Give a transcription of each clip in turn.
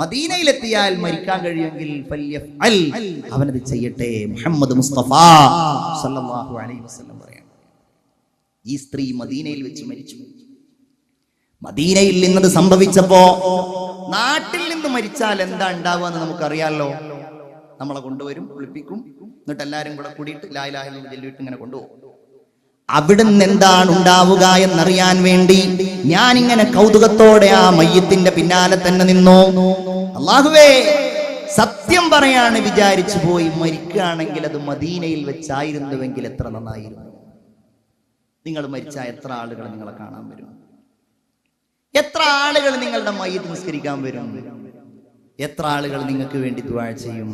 മദീനയിലെത്തിയാൽ മരിക്കാൻ കഴിയുമെങ്കിൽ. അവനത് ചെയ്യട്ടെ. മുഹമ്മദ് മുസ്തഫ സല്ലല്ലാഹു അലൈഹി വസല്ലം പറയാം ഈ സ്ത്രീ മദീനയിൽ വെച്ച് മരിച്ചു. മദീനയിൽ നിന്നത് സംഭവിച്ചപ്പോ നാട്ടിൽ നിന്ന് മരിച്ചാൽ എന്താ ഉണ്ടാവുക എന്ന് നമുക്കറിയാലോ? നമ്മളെ കൊണ്ടുവരും കുളിപ്പിക്കും. എന്നിട്ട് എല്ലാരും കൂടെ കൂടിയിട്ട് ലായിലാഹിൽ ചെല്ലിയിട്ട് ഇങ്ങനെ കൊണ്ടുപോകും. അവിടുന്ന് എന്താണ് ഉണ്ടാവുക എന്നറിയാൻ വേണ്ടി ഞാൻ ഇങ്ങനെ കൗതുകത്തോടെ ആ മയ്യത്തിന്റെ പിന്നാലെ തന്നെ നിന്നു. അള്ളാഹുവേ സത്യം പറയാണ് വിചാരിച്ചു പോയി മരിക്കുകയാണെങ്കിൽ അത് മദീനയിൽ വെച്ചായിരുന്നുവെങ്കിൽ എത്ര നന്നായിരുന്നു. നിങ്ങൾ മരിച്ച എത്ര ആളുകൾ നിങ്ങളെ കാണാൻ വരും? എത്ര ആളുകൾ നിങ്ങളുടെ മയ്യത്ത് നിസ്കരിക്കാൻ വരും? എത്ര ആളുകൾ നിങ്ങൾക്ക് വേണ്ടി ദുആ ചെയ്യും?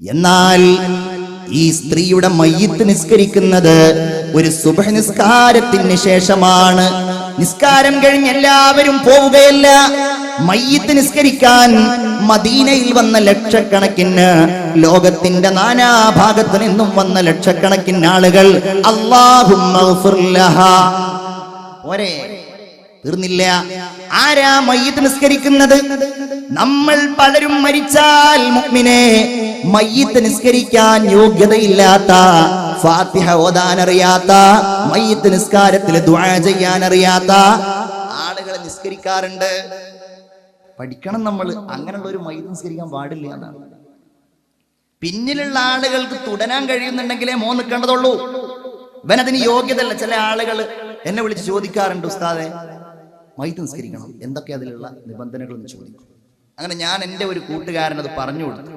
എന്നാൽ ഈ സ്ത്രീയുടെ മയ്യത്ത് നിസ്കരിക്കുന്നത് ഒരു സുബഹ നിസ്കാരത്തിന് ശേഷമാണ്. നിസ്കാരം കഴിഞ്ഞ് എല്ലാവരും പോവുകയല്ല. മയ്യത്ത് നിസ്കരിക്കാൻ മദീനയിൽ വന്ന ലക്ഷക്കണക്കിന് ലോകത്തിന്റെ നാനാഭാഗത്തു നിന്നും വന്ന ലക്ഷക്കണക്കിന് ആളുകൾ അള്ളാഹു തീർന്നില്ല. ആരാ മയ്യത്ത് നിസ്കരിക്കുന്നത്? നമ്മൾ പലരും മരിച്ചാൽ മുഅ്മിനെ മയ്യത്ത് നിസ്കരിക്കാൻ യോഗ്യതയില്ലാത്ത ഫാത്തിഹ ഓതാൻ അറിയാത്ത മയ്യത്ത് നിസ്കാരത്തിൽ ദുആ ചെയ്യാൻ അറിയാത്ത ആളുകളെ നിസ്കരിക്കാറുണ്ട്. പഠിക്കണം നമ്മൾ. അങ്ങനെയുള്ള ഒരു മയ്യത്ത് നിസ്കരിക്കാൻ പാടില്ല എന്നാണ്. പിന്നിലുള്ള ആളുകൾക്ക് തുടരാൻ കഴിയുന്നുണ്ടെങ്കിലേ മോ നിൽക്കേണ്ടതുള്ളൂ. ഇവനതിന് യോഗ്യതല്ല ചില ആളുകൾ എന്നെ വിളിച്ച് ചോദിക്കാറുണ്ട് ഉസ്താദെ മൈത്ത് നിസ്കരിക്കണം. എന്തൊക്കെ അതിലുള്ള നിബന്ധനകൾ എന്ന് ചോദിക്കും? അങ്ങനെ ഞാൻ എന്റെ ഒരു കൂട്ടുകാരൻ അത് പറഞ്ഞു കൊടുത്തു.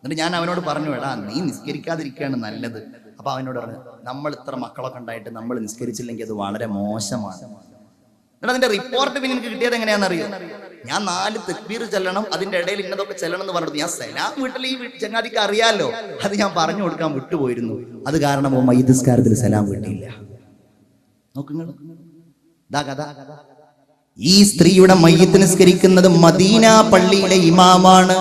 എന്നിട്ട് ഞാൻ അവനോട് പറഞ്ഞു എടാ നീ നിസ്കരിക്കാതിരിക്കുകയാണ് നല്ലത്. അപ്പൊ അവനോട് പറഞ്ഞു നമ്മൾ ഇത്ര മക്കളൊക്കെ ഉണ്ടായിട്ട് നമ്മൾ നിസ്കരിച്ചില്ലെങ്കിൽ അത് വളരെ മോശമാണ്. എന്നിട്ട് അതിന്റെ റിപ്പോർട്ട് പിന്നെ എനിക്ക് കിട്ടിയത് എങ്ങനെയാണെന്നറിയോ? ഞാൻ നാല് തെക്ബീർ ചെല്ലണം അതിന്റെ ഇടയിൽ ഇന്നതൊക്കെ ചെല്ലണം എന്ന് പറഞ്ഞു ഞാൻ സലാം വീട്ടിൽ ഈ ചങ്ങാതിക്ക് അറിയാലോ? അത് ഞാൻ പറഞ്ഞു കൊടുക്കാൻ വിട്ടുപോയിരുന്നു. അത് കാരണം മൈദസ്കാരത്തിൽ സലാം വീട്ടിയില്ല നോക്കുങ്ങൾ ദാ കഥ. ഈ സ്ത്രീയുടെ മയ്യത്ത് നിസ്കരിക്കുന്നത് മദീന പള്ളിയിലെ ഇമാമാണ്.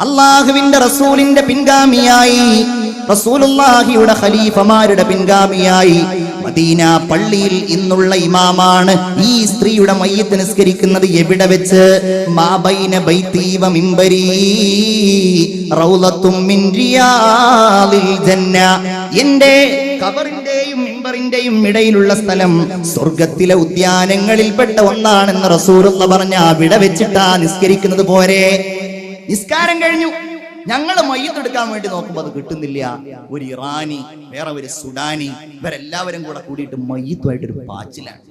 അള്ളാഹുവിന്റെ റസൂലിന്റെ പിൻഗാമിയായി റസൂലുള്ളാഹിയുടെ ഖലീഫമാരുടെ പിൻഗാമിയായി മദീന പള്ളിയിൽ ഇന്നുള്ള ഇമാമാണ്. ഈ സ്ത്രീയുടെ മയ്യത്ത് നിസ്കരിക്കുന്നത് എവിടെ വെച്ച്? മാബൈന ബൈതീവ മിമ്പരി റൗലത്തും മിൻ റിയാദിൽ ജന്ന. എന്റെ കബറിന്റെയും മിമ്പറിന്റെയും ഇടയിലുള്ള സ്ഥലം സ്വർഗത്തിലെ ഉദ്യാനങ്ങളിൽപ്പെട്ട ഒന്നാണെന്ന് റസൂലുള്ള പറഞ്ഞ. അവിടെ വെച്ചിട്ടാ നിസ്കരിക്കുന്നത് പോരെ. നിസ്കാരം കഴിഞ്ഞു. ഞങ്ങൾ മയ്യത്തെടുക്കാൻ വേണ്ടി നോക്കുമ്പോൾ അത് കിട്ടുന്നില്ല. ഒരു ഇറാനി വേറെ ഒരു സുഡാനി ഇവരെല്ലാവരും കൂടെ കൂടിയിട്ട് മയ്യത്തുമായിട്ടൊരു പാച്ചിലാണ്.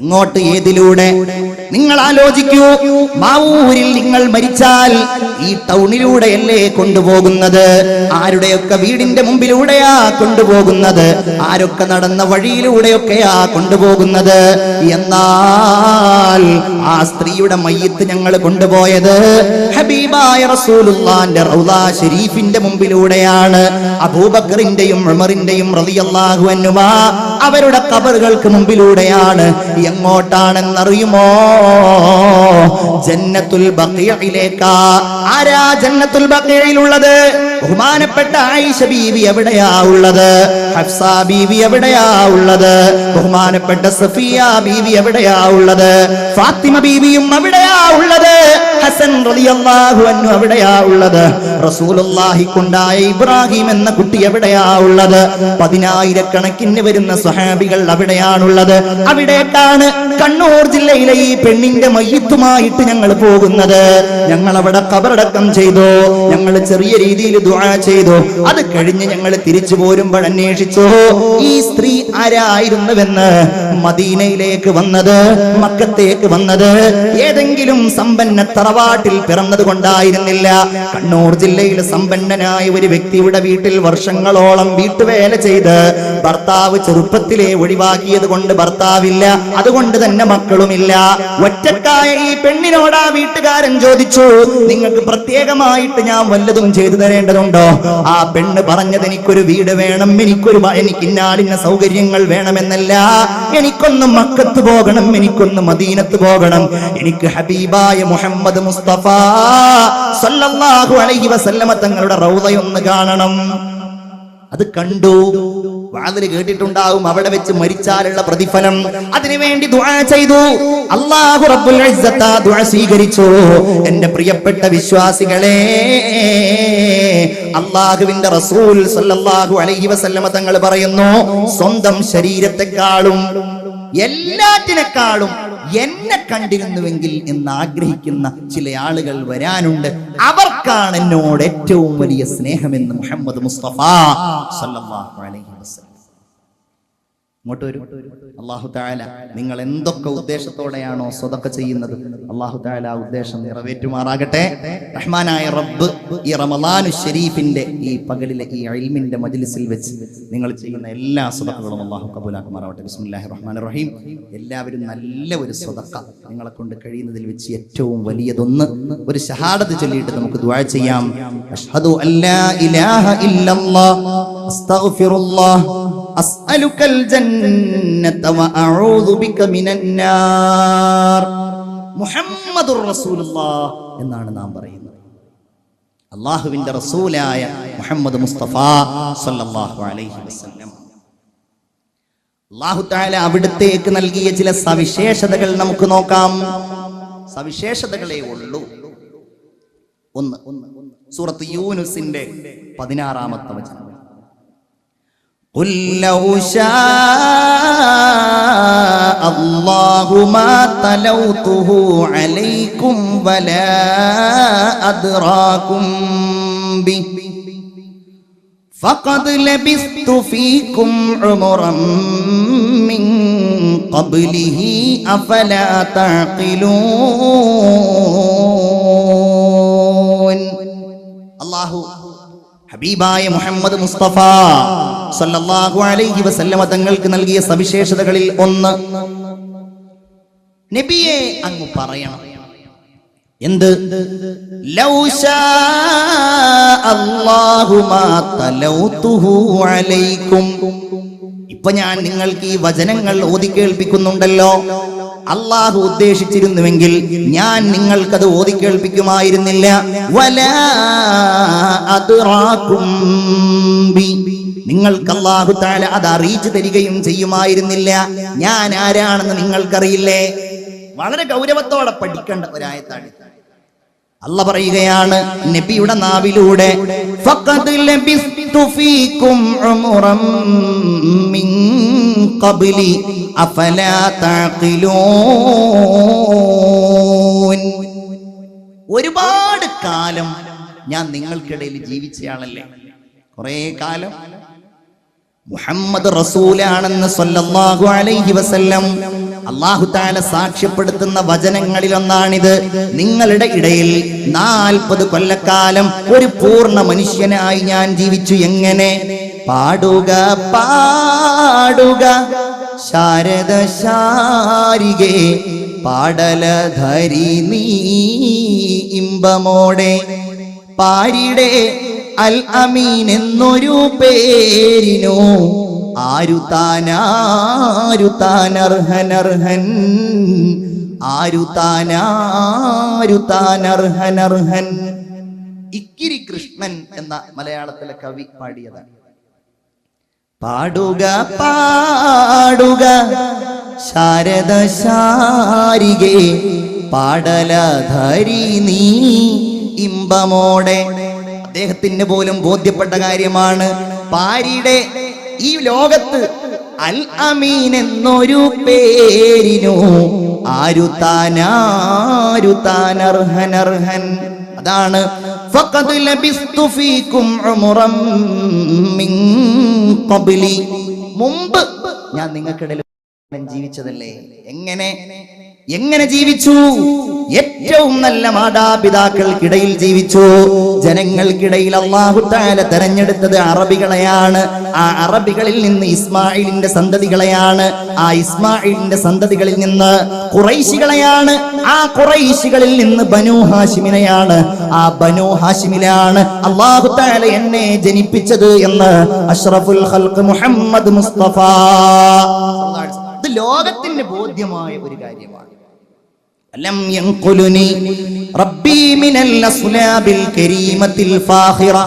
എങ്ങോട്ട് ഏതിലൂടെ? നിങ്ങൾ ആലോചിക്കൂ. മാവൂരിൽ നിങ്ങൾ മരിച്ചാൽ ഈ ടൗണിലൂടെയല്ലേ കൊണ്ടുപോകുന്നത്? ആരുടെയൊക്കെ വീടിന്റെ മുമ്പിലൂടെയാ കൊണ്ടുപോകുന്നത്? ആരൊക്കെ നടന്ന വഴിയിലൂടെയൊക്കെയാ കൊണ്ടുപോകുന്നത്? എന്നാൽ ആ സ്ത്രീയുടെ മയ്യത്ത് ഞങ്ങൾ കൊണ്ടുപോയത് ഹബീബായ റസൂലുള്ളാന്റെ റൗദാ ഷരീഫിന്റെ മുമ്പിലൂടെയാണ്. അബൂബക്കറിന്റെയും ഉമറിന്റെയും റളിയല്ലാഹു അൻഹുമാ അവരുടെ കബറുകൾക്ക് മുമ്പിലൂടെയാണ്. എങ്ങോട്ടാണെന്നറിയുമോ? ജന്നത്തുൽ ബഖിയയിലേക്കാ. ആരാ ജന്നത്തുൽ ബഖിയയിലുള്ളത്? ബഹുമാനപ്പെട്ട ആയിഷ ബീവി എവിടെയാ ഉള്ളത്? ഹഫ്സ ബീവി എവിടെയാ ഉള്ളത്? ബഹുമാനപ്പെട്ട സഫിയ ബീവി എവിടെയാ ഉള്ളത്? ഫാത്തിമ ബീവിയും എവിടെയാ ഉള്ളത്? ഹസൻ റളിയല്ലാഹു അൻഹു എവിടെയാ ഉള്ളത്? റസൂലുള്ളാഹി കൊണ്ടായ ഇബ്രാഹിം എന്ന കുട്ടി എവിടെയാ ഉള്ളത്? പതിനായിരക്കണക്കിന് വരുന്ന സ്വഹാബികൾ അവിടെയാണുള്ളത്. അവിടേക്കാണ് കണ്ണൂർ ജില്ലയിലെ ഈ പെണ്ണിന്റെ മയ്യത്തുമായിട്ട് ഞങ്ങൾ പോകുന്നത്. ഞങ്ങൾ അവിടെ കബറടക്കം ചെയ്തു. ഞങ്ങൾ ചെറിയ രീതിയിൽ ദുആ ചെയ്തു. അത് കഴിഞ്ഞ് ഞങ്ങൾ തിരിച്ചു പോരുമ്പോൾ അന്വേഷിച്ചു ഈ സ്ത്രീ ആരായിരുന്നുവെന്ന് മദീനയിലേക്ക് വന്നത് മക്കത്തേക്ക് വന്നത്. ഏതെങ്കിലും സമ്പന്ന തറവാട്ടിൽ പിറന്നത് കൊണ്ടായിരുന്നില്ല. കണ്ണൂർ ജില്ലയിലെ സമ്പന്നനായ ഒരു വ്യക്തിയുടെ വീട്ടിൽ വർഷങ്ങളോളം വീട്ടുവേല ചെയ്ത് ഭർത്താവ് ചെറുപ്പത്തിലെ ഒഴിവാക്കിയത് കൊണ്ട് ഭർത്താവില്ല. അതുകൊണ്ട് തന്നെ മക്കളുമില്ല. ഒറ്റക്കായ ഈ പെണ്ണിനോട് ആ വീട്ടുകാരൻ ചോദിച്ചു നിങ്ങൾക്ക് പ്രത്യേകമായിട്ട് ഞാൻ വല്ലതും ചെയ്തു തരേണ്ടതുണ്ടോ? ആ പെണ്ണ് പറഞ്ഞത് എനിക്കൊരു വീട് വേണം എനിക്കൊരു എനിക്ക് ഇന്നാലിന്ന സൗകര്യങ്ങൾ വേണമെന്നല്ല. എനിക്കൊന്ന് മക്കത്ത് പോകണം എനിക്കൊന്ന് മദീനത്ത് പോകണം. എനിക്ക് ഹബീബായ മുഹമ്മദ് മുസ്തഫ സല്ലല്ലാഹു അലൈഹി വസല്ലമ തങ്ങളുടെ റൗദയൊന്ന് കാണണം. അത് കണ്ടു. വാതിൽ കേട്ടിട്ടുണ്ടാവും. അവിടെ വെച്ച് മരിച്ചാലുള്ള പ്രതിഫലം. അതിനുവേണ്ടി ദുആ ചെയ്തു. അള്ളാഹു റബ്ബുൽ ദുആ സ്വീകരിച്ചു. എന്റെ പ്രിയപ്പെട്ട വിശ്വാസികളെ അള്ളാഹുവിന്റെ റസൂൽ സല്ലല്ലാഹു അലൈഹി വസല്ലമ തങ്ങൾ പറയുന്നു സ്വന്തം ശരീരത്തെക്കാളും എല്ലാറ്റിനേക്കാളും എന്നെ കണ്ടിരുന്നുവെങ്കിൽ എന്ന് ആഗ്രഹിക്കുന്ന ചില ആളുകൾ വരാനുണ്ട്. അവർക്കാണ് എന്നോട് ഏറ്റവും വലിയ സ്നേഹമെന്ന് മുഹമ്മദ് മുസ്തഫ സല്ലല്ലാഹു അലൈഹി ഇങ്ങോട്ട് വരും. അള്ളാഹു താല നിങ്ങൾ എന്തൊക്കെ ഉദ്ദേശത്തോടെയാണോ സ്വതൊക്കെ ചെയ്യുന്നത് അള്ളാഹു താല ആ ഉദ്ദേശം നിറവേറ്റുമാറാകട്ടെ. റഹ്മാനായ റബ്ബ് ഈ റമലാനു ഷെരീഫിന്റെ ഈ പകലിലെ ഈ അൽമിന്റെ മജിലിസിൽ വെച്ച് നിങ്ങൾ ചെയ്യുന്ന എല്ലാ സ്വതക്കുകളും അള്ളാഹു കബൂലാക്കുമാറാവട്ടെ. ബിസ്മില്ലാഹി റഹ്മാൻ റഹീം. എല്ലാവരും നല്ല ഒരു സ്വതക്ക നിങ്ങളെ കൊണ്ട് കഴിയുന്നതിൽ വെച്ച് ഏറ്റവും വലിയതൊന്ന് ഒരു ഷഹാദത്ത് ചൊല്ലിയിട്ട് നമുക്ക് ദുആ ചെയ്യാം. അഷ്ഹദു അല്ലാ ഇലാഹ ഇല്ലല്ലാഹ് അസ്തഗ്ഫിറുല്ലാഹ്. അസ്അലുക്കൽ ജന്നത വ അഊദു ബിക മിനന്നാർ മുഹമ്മദുർ റസൂലുള്ളാഹ് എന്നാണ് നാം പറയുന്നത്. അള്ളാഹുവിന്റെ റസൂലായ മുഹമ്മദ് മുസ്തഫ സല്ലല്ലാഹു അലൈഹി വസല്ലം. അള്ളാഹു താല അവിടുത്തേക്ക് നൽകിയ ചില സവിശേഷതകൾ നമുക്ക് നോക്കാം. സവിശേഷതകളെ ഉള്ളൂ. ഒന്ന് സൂറത്ത് യൂനുസിന്റെ പതിനാറാമത്തെ വചനം. قل لو شاء الله ما طلوته عليكم ولا أدراكم به فقد لبثت فيكم عمرا من قبله أفلا تعقلون. الله حبيباي محمد مصطفى. സല്ലല്ലാഹു അലൈഹി വസല്ലമ തങ്ങൾക്ക് നൽകിയ സവിശേഷതകളിൽ ഒന്ന്. നബിയെ അങ്ങ് പറയണം. എന്ത്? ഇപ്പൊ ഞാൻ നിങ്ങൾക്ക് ഈ വചനങ്ങൾ ഓതി കേൾപ്പിക്കുന്നുണ്ടല്ലോ. അള്ളാഹു ഉദ്ദേശിച്ചിരുന്നുവെങ്കിൽ ഞാൻ നിങ്ങൾക്കത് ഓതി കേൾപ്പിക്കുമായിരുന്നില്ല. വലാ അദ്റാക്കും ബി. നിങ്ങൾക്ക് അള്ളാഹു താല അത് അറിയിച്ചു തരികയും ചെയ്യുമായിരുന്നില്ല. ഞാൻ ആരാണെന്ന് നിങ്ങൾക്കറിയില്ലേ? വളരെ ഗൗരവത്തോടെ പഠിക്കേണ്ട ഒരായത്താണ്. അല്ല പറയുകയാണ് നബിയുടെ നാവിലൂടെ ഒരുപാട് കാലം ഞാൻ നിങ്ങൾക്കിടയിൽ ജീവിച്ചയാളല്ലേ? കുറേ കാലം മുഹമ്മദ് റസൂലാണെന്ന് സല്ലല്ലാഹു അലൈഹി വസല്ലം അള്ളാഹു താല സാക്ഷ്യപ്പെടുത്തുന്ന വചനങ്ങളിൽ ഒന്നാണിത് നിങ്ങളുടെ ഇടയിൽ നാൽപ്പത് കൊല്ലക്കാലം ഒരു പൂർണ മനുഷ്യനായി ഞാൻ ജീവിച്ചു എങ്ങനെ? പാടുക പാടുക. ശാരദ ശാരികെ പാടലധരി നീ ഇമ്പമോടെ. പാരിടെ അൽ അമീൻ എന്നൊരു പേരിനു ആരു താനാരു താനർഹനർഹൻ ആരു താനാരു താനർഹനർഹൻ ഇക്കിരി കൃഷ്ണൻ എന്ന മലയാളത്തിലെ കവി പാടിയതാണ്. പാടുക പാടുക ശാരദ ശാരികെ പാടലധരി നീ ഇമ്പമോടെ അദ്ദേഹത്തിന് പോലും ബോധ്യപ്പെട്ട കാര്യമാണ്. പാരിയുടെ ഈ ലോകത്ത് അൽ അമീൻ എന്നൊരു പേരിനു ആരു താനാരു താനർഹനർഹൻ അതാണ് മുമ്പ് ഞാൻ നിങ്ങൾക്കിടയിൽ ജീവിച്ചതല്ലേ? എങ്ങനെ? എങ്ങനെ ജീവിച്ചു? ഏറ്റവും നല്ല മാതാപിതാക്കൾക്കിടയിൽ ജീവിച്ചു. ജനങ്ങൾക്കിടയിൽ അള്ളാഹു താല തെരഞ്ഞെടുത്തത് അറബികളെയാണ്. ആ അറബികളിൽ നിന്ന് ഇസ്മായിലിന്റെ സന്തതികളെയാണ്. ആ ഇസ്മായിലിന്റെ സന്തതികളിൽ നിന്ന് കുറൈശികളെയാണ് ആ കുറൈശികളിൽ നിന്ന് ബനു ഹാഷിമിനെയാണ് ആ ബനു ഹാഷിമിലാണ് അള്ളാഹു താല എന്നെ ജനിപ്പിച്ചത് എന്ന് അഷ്റഫുൽ ഹൽക്ക് മുഹമ്മദ് മുസ്തഫ. ഇത് ലോകത്തിന് ബോധ്യമായ ഒരു കാര്യമാണ്. لم ينقلني ربي من الأصلاب الكريمة الفاخرة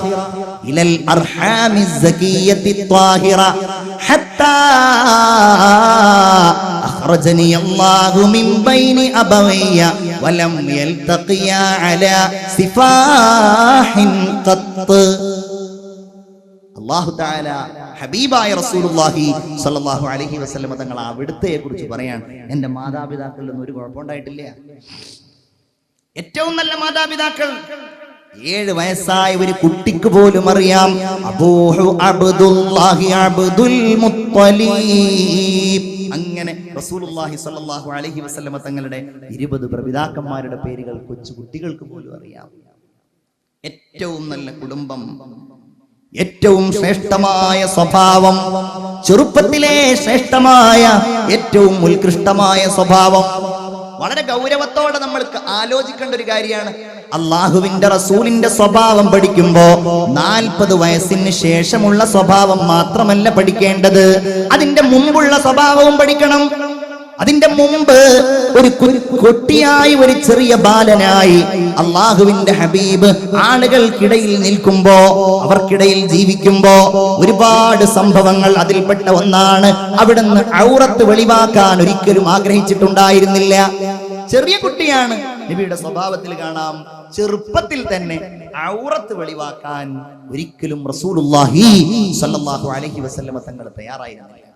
ഇലൽ അർഹാമി സകിയത്തി ത്വാഹിറ ഹത്താ അഖ്റജനി അല്ലാഹു മിൻ ബൈനി അബവയ്യ വലം യൽതഖിയ അലാ സിഫാഹിൻ ഖത്ത് അള്ളാഹു താല ഹബീബായ റസൂലുള്ളാഹി സ്വല്ലല്ലാഹു അലൈഹി വസല്ലമ തങ്ങൾ അവിടുത്തെ കുറിച്ച് പറയാൻ എന്റെ മാതാപിതാക്കളിൽ ഒന്നും ഒരു കുഴപ്പമുണ്ടായിട്ടില്ല. ഏറ്റവും നല്ല മാതാപിതാക്കൾ. ഏഴ് വയസ്സായ ഒരു കുട്ടിക്ക് പോലും അറിയാം. അബൂഹു അബ്ദുല്ലാഹി അബ്ദുൽ മുത്തലീബ്. അങ്ങനെ റസൂലുള്ളാഹി സ്വല്ലല്ലാഹു അലൈഹി വസല്ലമ തങ്ങളുടെ ഇരുപത് പ്രപിതാക്കന്മാരുടെ പേരുകൾ കൊച്ചു കുട്ടികൾക്ക് പോലും അറിയാം. ഏറ്റവും നല്ല കുടുംബം ഏറ്റവും ശ്രേഷ്ഠമായ സ്വഭാവം ചെറുപ്പത്തിലെ ശ്രേഷ്ഠമായ ഏറ്റവും ഉത്കൃഷ്ടമായ സ്വഭാവം. വളരെ ഗൗരവത്തോടെ നമ്മൾക്ക് ആലോചിക്കേണ്ട ഒരു കാര്യമാണ്. അള്ളാഹുവിന്റെ റസൂലിന്റെ സ്വഭാവം പഠിക്കുമ്പോ നാൽപ്പത് വയസ്സിന് ശേഷമുള്ള സ്വഭാവം മാത്രമല്ല പഠിക്കേണ്ടത്. അതിന്റെ മുമ്പുള്ള സ്വഭാവവും പഠിക്കണം. അതിന്റെ മുമ്പ് ഒരു കുട്ടിയായി ഒരു ചെറിയ ബാലനായി അള്ളാഹുവിന്റെ ഹബീബ് ആളുകൾക്കിടയിൽ നിൽക്കുമ്പോ അവർക്കിടയിൽ ജീവിക്കുമ്പോ ഒരുപാട് സംഭവങ്ങൾ അതിൽപ്പെട്ട ഒന്നാണ്. അവിടുന്ന് ഔറത്ത് വെളിവാക്കാൻ ഒരിക്കലും ആഗ്രഹിച്ചിട്ടുണ്ടായിരുന്നില്ല. ചെറിയ കുട്ടിയാണ്. നബിയുടെ സ്വഭാവത്തിൽ കാണാം. ചെറുപ്പത്തിൽ തന്നെ ഔറത്ത് വെളിവാക്കാൻ ഒരിക്കലും റസൂലുള്ളാഹി സ്വല്ലല്ലാഹു അലൈഹി വസല്ലമ തങ്ങൾ തയ്യാറായിരുന്നില്ല.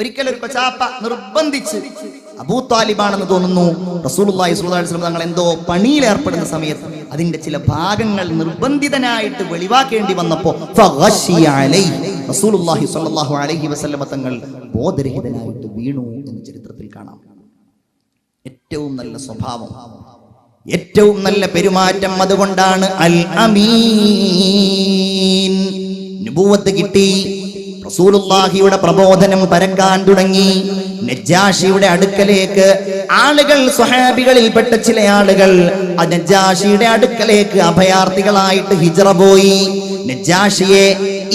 ഒരിക്കൽ ഒരു കൊച്ചാപ്പ നിർബന്ധിച്ച് അബൂ താലിബാണെന്ന് തോന്നുന്നു. റസൂലുള്ളാഹി സ്വല്ലല്ലാഹു അലൈഹി വസല്ലം തങ്ങൾ എന്തോ പണിയിൽ ഏർപ്പെടുന്ന സമയത്ത് അതിന്റെ ചില ഭാഗങ്ങൾ നിർബന്ധിതനായിട്ട് വെളിവാക്കേണ്ടി വന്നപ്പോ ഫഗശിയ അലൈഹി. റസൂലുള്ളാഹി സ്വല്ലല്ലാഹു അലൈഹി വസല്ലം തങ്ങൾ ബോധരഹിതനായിട്ട് വീണു എന്ന് ചരിത്രത്തിൽ കാണാം. ഏറ്റവും നല്ല സ്വഭാവം ഏറ്റവും നല്ല പെരുമാറ്റം അതുകൊണ്ടാണ് അൽ അമീൻ. കിട്ടി. റസൂലുള്ളാഹിയുടെ പ്രബോധനം പരക്കാൻ തുടങ്ങി. നജ്ജാഷിയുടെ അടുക്കലേക്ക് ആളുകൾ സ്വഹാബികളിൽപ്പെട്ട ചില ആളുകൾ ആ അടുക്കലേക്ക് അഭയാർത്ഥികളായിട്ട് ഹിജറ പോയി. നജ്ജാഷിയെ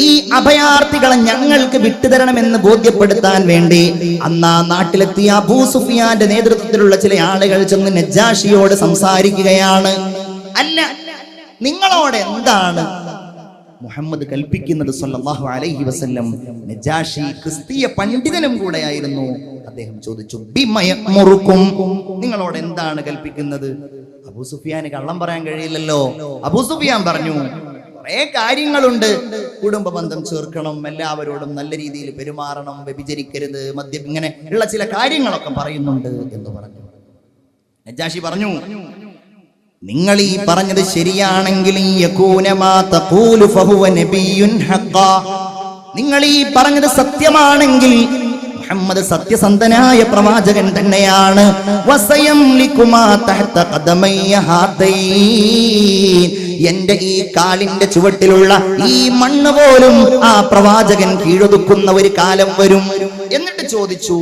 ഈ അഭയാർത്ഥികളെ ഞങ്ങൾക്ക് വിട്ടുതരണമെന്ന് ബോധ്യപ്പെടുത്താൻ വേണ്ടി അന്ന് ആ നാട്ടിലെത്തിയ അബൂ സുഫിയാന്റെ നേതൃത്വത്തിലുള്ള ചില ആളുകൾ ചെന്ന് നജ്ജാഷിയോട് സംസാരിക്കുകയാണ്. അല്ല നിങ്ങളോട് എന്താണ് മുഹമ്മദ് കൽപ്പിക്കുന്നത് സല്ലല്ലാഹു അലൈഹി വസല്ലം നജാഷി ക്രിസ്തീയ പണ്ഡിതനും കൂടെയായിരുന്നു. അദ്ദേഹം ചോദിച്ചു ബിമയമുറുക്കും നിങ്ങളോട് എന്താണ് കൽപ്പിക്കുന്നത്? അബൂ സുഫിയാന് കള്ളം പറയാൻ കഴിയില്ലല്ലോ. അബൂ സുഫിയാൻ പറഞ്ഞു കുറേ കാര്യങ്ങളുണ്ട്. കുടുംബ ബന്ധം ചേർക്കണം എല്ലാവരോടും നല്ല രീതിയിൽ പെരുമാറണം വ്യഭിചരിക്കരുത് മദ്യം ഇങ്ങനെ ഉള്ള ചില കാര്യങ്ങളൊക്കെ പറയുന്നുണ്ട് എന്ന് പറഞ്ഞു. നജാഷി പറഞ്ഞു നിങ്ങൾ ഈ പറഞ്ഞത് ശരിയാണെങ്കിൽ. നിങ്ങൾ ഈ പറഞ്ഞത് സത്യമാണെങ്കിൽ മുഹമ്മദ് സത്യസന്ധനായ പ്രവാചകൻ തന്നെയാണ്. എന്റെ ഈ കാലിന്റെ ചുവട്ടിലുള്ള ഈ മണ്ണ് പോലും ആ പ്രവാചകൻ കീഴൊതുക്കുന്ന ഒരു കാലം വരും എന്നിട്ട് ചോദിച്ചു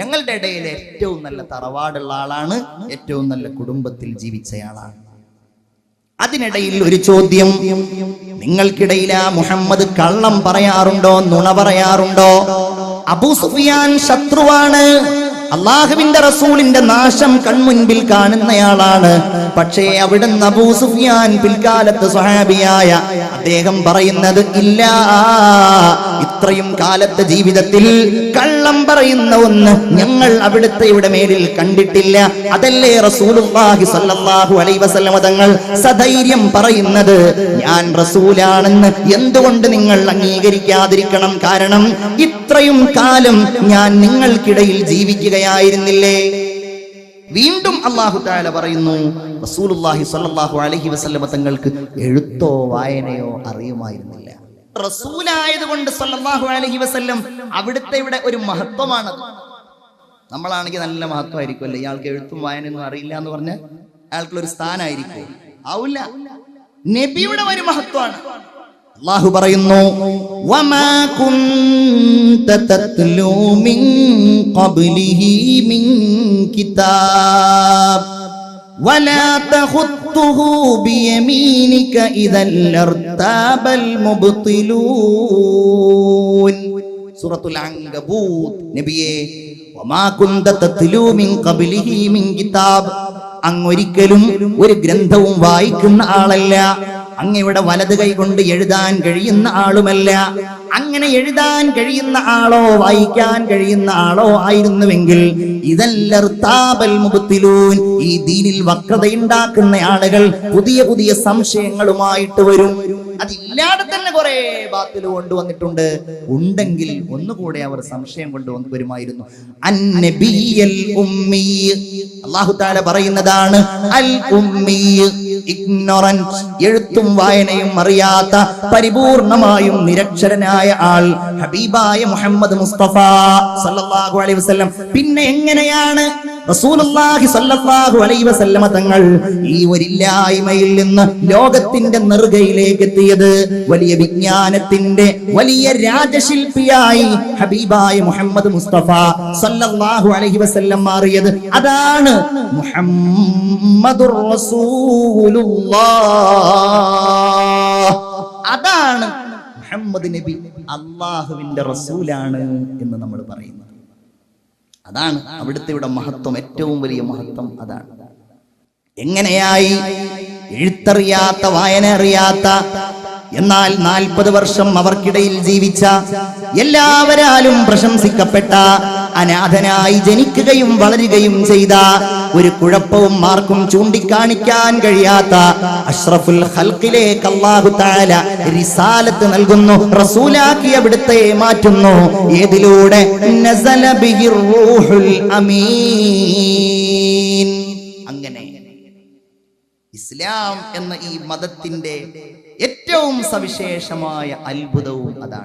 ഞങ്ങളുടെ ഇടയിൽ ഏറ്റവും നല്ല തറവാടുള്ള ആളാണ് ഏറ്റവും നല്ല കുടുംബത്തിൽ ജീവിച്ചയാളാണ്. അതിനിടയിൽ ഒരു ചോദ്യം നിങ്ങൾക്കിടയിൽ ആ മുഹമ്മദ് കള്ളം പറയാറുണ്ടോ നുണ പറയാറുണ്ടോ? അബൂ സുഫിയാൻ ശത്രുവാണ്. അള്ളാഹുവിന്റെ റസൂലിന്റെ നാശം കൺമുൻപിൽ കാണുന്നയാളാണ്. പക്ഷേ അവിടുന്ന് അബൂ സുഫിയാൻ പിൽക്കാലത്ത് സ്വഹാബിയായ അദ്ദേഹം പറയുന്നത് ഇല്ല ഇത്രയും കാലത്തെ ജീവിതത്തിൽ കള്ളം പറയുന്ന ഒന്ന് ഞങ്ങൾ അവിടുത്തെ ഇവിടെ മേലിൽ കണ്ടിട്ടില്ല. അതല്ലേ റസൂലുള്ളാഹി സ്വല്ലല്ലാഹു അലൈഹി വസല്ലമ തങ്ങൾ സധൈര്യം പറയുന്നത്? ഞാൻ റസൂലാണെന്ന് എന്തുകൊണ്ട് നിങ്ങൾ അംഗീകരിക്കാതിരിക്കണം? കാരണം ഇത്രയും കാലം ഞാൻ നിങ്ങൾക്കിടയിൽ ജീവിക്കുകയായിരുന്നില്ലേ? വീണ്ടും അള്ളാഹു താല പറയുന്നു റസൂലുള്ളാഹി സ്വല്ലല്ലാഹു അലൈഹി വസല്ലമ തങ്ങൾക്ക് എഴുത്തോ വായനയോ അറിയുമായിരുന്നില്ല. റസൂലായതുകൊണ്ട് സല്ലല്ലാഹു അലൈഹി വസല്ലം അവിടുത്തെ ഇവിടെ ഒരു മഹത്വമാണ് നമ്മളാണെങ്കിൽ നല്ല മഹത്വമായിരിക്കും അല്ലെ ഇയാൾക്ക് എഴുത്തും വായനയൊന്നും അറിയില്ല എന്ന് പറഞ്ഞ അയാൾക്കുള്ളൊരു സ്ഥാനമായിരിക്കും ആവില്ല. നബിയുടെ ഒരു മഹത്വമാണ്. അള്ളാഹു പറയുന്നു സൂറത്തുൽ അങ്കബൂത്ത്. നബിയെ അങ്ങൊരിക്കലും ഒരു ഗ്രന്ഥവും വായിക്കുന്ന ആളല്ല. അങ്ങയുടെ വലത് കൈ കൊണ്ട് എഴുതാൻ കഴിയുന്ന ആളുമല്ല. അങ്ങനെ എഴുതാൻ കഴിയുന്ന ആളോ വായിക്കാൻ കഴിയുന്ന ആളോ ആയിരുന്നുവെങ്കിൽ ഇതല്ലർത്താബൽ മുഖത്തിലൂൻ ഈ ദീനിൽ വക്രതയുണ്ടാക്കുന്ന ആളുകൾ പുതിയ പുതിയ സംശയങ്ങളുമായിട്ട് വരും. അതില്ലാതെ തന്നെ കുറെ ബാത്തിൽ കൊണ്ടുവന്നിട്ടുണ്ട്. ഉണ്ടെങ്കിൽ ഒന്നുകൂടെ അവർ സംശയം കൊണ്ടുവന്ന് വരുമായിരുന്നു. തആല പറയുന്നതാണ് അൽ ഉമ്മി ഇഗ്നോറൻസ് എഴുത്തും വായനയും അറിയാത്ത പരിപൂർണമായും നിരക്ഷരനായ ആൾ ഹബീബായ മുഹമ്മദ് മുസ്തഫ സല്ലല്ലാഹു അലൈഹി വസല്ലം. പിന്നെ എങ്ങനെയാണ്? റസൂലുള്ളാഹി സല്ലല്ലാഹു അലൈഹി വസല്ലമ തങ്ങൾ ഈ ഒരില്ലായ്മയിൽ നിന്ന് ലോകത്തിന്റെ നെറുകയിലേക്ക് എത്തിയത്? വലിയ വിജ്ഞാനത്തിന്റെ വലിയ രാജശില്പിയായി ഹബീബായ മുഹമ്മദ് മുസ്തഫ സല്ലല്ലാഹു അലൈഹി വസല്ലം മാറിയത്. അതാണ് മുഹമ്മദുർ റസൂലുള്ളാഹ്. അതാണ് മുഹമ്മദ് നബി. അള്ളാഹുവിന്റെ റസൂലാണ് എന്ന് നമ്മൾ പറയുന്നത്. അതാണ് അവിടുത്തെ ഇവിടെ മഹത്വം ഏറ്റവും വലിയ മഹത്വം അതാണ്. എങ്ങനെയായി എഴുത്തറിയാത്ത വായന അറിയാത്ത എന്നാൽ നാൽപ്പത് വർഷം അവർക്കിടയിൽ ജീവിച്ച എല്ലാവരാലും പ്രശംസിക്കപ്പെട്ട അനാഥനായി ജനിക്കുകയും വളരുകയും ചെയ്ത ഒരു കുഴപ്പവും ആർക്കും ചൂണ്ടിക്കാണിക്കാൻ കഴിയാത്ത അഷ്റഫുൽ ഹൽക്കിലേക്ക് അല്ലാഹു തആല റിസാലത്ത് നൽകുന്നു റസൂലാക്കി അവിടുത്തെ മാറ്റുന്നു. ഏതിലൂടെ? അങ്ങനെ ഇസ്ലാം എന്ന ഈ മതത്തിന്റെ ഏറ്റവും സവിശേഷമായ അത്ഭുതവും അതാണ്.